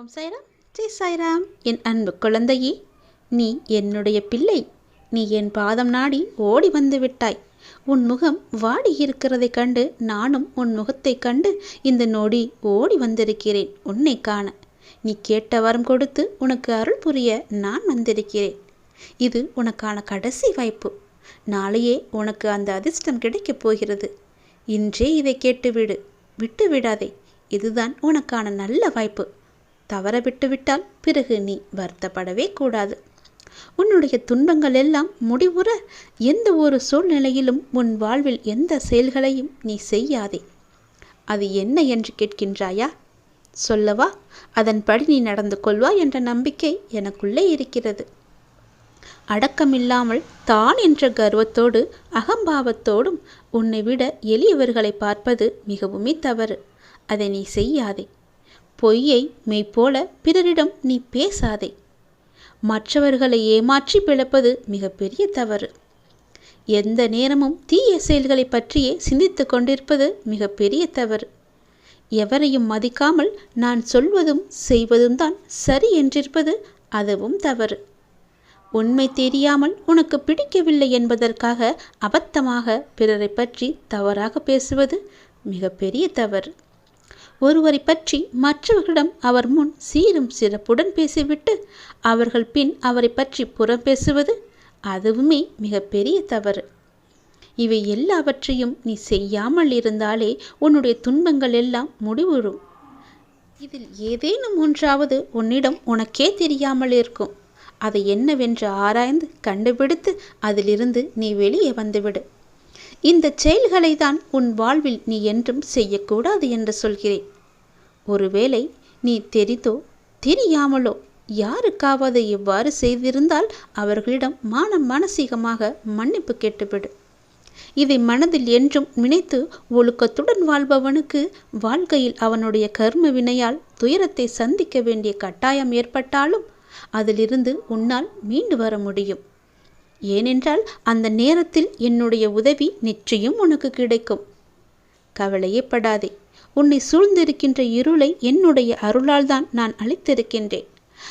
ஓம் சாய்ராம் ஜெய் சாய்ராம் என் அன்பு குழந்தையே நீ என்னுடைய பிள்ளை. நீ என் பாதம் நாடி ஓடி வந்து விட்டாய். உன் முகம் வாடி இருக்கிறதைக் கண்டு நானும் உன் முகத்தைக் கண்டு இந்த நொடி ஓடி வந்திருக்கிறேன் உன்னை காண. நீ கேட்ட வரம் கொடுத்து உனக்கு அருள் புரிய நான் வந்திருக்கிறேன். இது உனக்கான கடைசி வாய்ப்பு. நாளையே உனக்கு அந்த அதிர்ஷ்டம் கிடைக்கப் போகிறது. இன்றே இதை கேட்டுவிடு. விட்டு விடாதே இதுதான் உனக்கான நல்ல வாய்ப்பு. தவற விட்டுவிட்டால் பிறகு நீ வருத்தப்படவே கூடாது. உன்னுடைய துன்பங்கள் எல்லாம் முடிவுற எந்த ஒரு சூழ்நிலையிலும் உன் வாழ்வில் எந்த செயல்களையும் நீ செய்யாதே. அது என்ன என்று கேட்கின்றாயா? சொல்லவா அதன்படி நீ நடந்து கொள்வாய் என்ற நம்பிக்கை எனக்குள்ளே இருக்கிறது. அடக்கமில்லாமல் தான் என்ற கர்வத்தோடு அகம்பாவத்தோடும் உன்னை விட எளியவர்களை பார்ப்பது மிகவுமே தவறு. அதை நீ செய்யாதே. பொய்யை மெய்ப்போல பிறரிடம் நீ பேசாதே. மற்றவர்களை ஏமாற்றி பிழைப்பது மிகப்பெரிய தவறு. எந்த நேரமும் தீய செயல்களை பற்றியே சிந்தித்து கொண்டிருப்பது மிகப்பெரிய தவறு. எவரையும் மதிக்காமல் நான் சொல்வதும் செய்வதும் தான் சரி என்றிருப்பது அதுவும் தவறு. உண்மை தெரியாமல் உனக்கு பிடிக்கவில்லை என்பதற்காக அபத்தமாக பிறரை பற்றி தவறாக பேசுவது மிகப்பெரிய தவறு. ஒருவரை பற்றி மற்றவர்களிடம் அவர் முன் சீரும் சிறப்புடன் பேசிவிட்டு அவர்கள் பின் அவரை பற்றி புறம் பேசுவது அதுவுமே மிகப்பெரிய தவறு. இவை எல்லாவற்றையும் நீ செய்யாமல் இருந்தாலே உன்னுடைய துன்பங்கள் எல்லாம் முடிவுறும். இதில் ஏதேனும் ஒன்றாவது உன்னிடம் உனக்கே தெரியாமல் இருக்கும். அதை என்னவென்று ஆராய்ந்து கண்டுபிடித்து அதிலிருந்து நீ வெளியே வந்துவிடு. இந்த செயல்களை தான் உன் வாழ்வில் நீ என்றும் செய்யக்கூடாது என்று சொல்கிறேன். ஒருவேளை நீ தெரிந்தோ தெரியாமலோ யாருக்காவது இவ்வாறு செய்திருந்தால் அவர்களிடம் மான மானசீகமாக மன்னிப்பு கேட்டுவிடு. இதை மனதில் என்றும் நினைத்து ஒழுக்கத்துடன் வாழ்பவனுக்கு வாழ்க்கையில் அவனுடைய கர்ம வினையால் துயரத்தை சந்திக்க வேண்டிய கட்டாயம் ஏற்பட்டாலும் அதிலிருந்து உன்னால் மீண்டு வர முடியும். ஏனென்றால் அந்த நேரத்தில் என்னுடைய உதவி நிச்சயம் உனக்கு கிடைக்கும். கவலையே படாதே உன்னை சூழ்ந்திருக்கின்ற இருளை என்னுடைய அருளால் தான் நான் அழித்திருக்கின்றேன்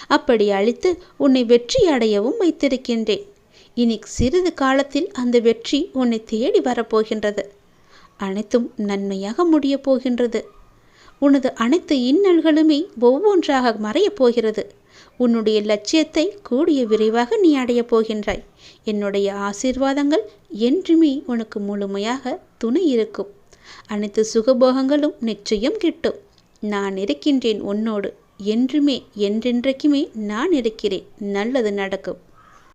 அப்படி அழித்து உன்னை வெற்றி அடையவும் வைத்திருக்கின்றேன். இனி சிறிது காலத்தில் அந்த வெற்றி உன்னை தேடி வரப்போகின்றது. அனைத்தும் நன்மையாக முடியப் போகின்றது. உனது அனைத்து இன்னல்களுமே ஒவ்வொன்றாக மறையப் போகிறது. உன்னுடைய லட்சியத்தை கூடிய விரைவாக நீ அடையப் போகின்றாய். என்னுடைய ஆசீர்வாதங்கள் என்றுமே உனக்கு முழுமையாக துணை இருக்கும். அனைத்து சுகபோகங்களும் நிச்சயம் கிட்டும். நான் இருக்கின்றேன் உன்னோடு. என்றுமே என்றென்றைக்குமே நான் இருக்கிறேன். நல்லது நடக்கும்.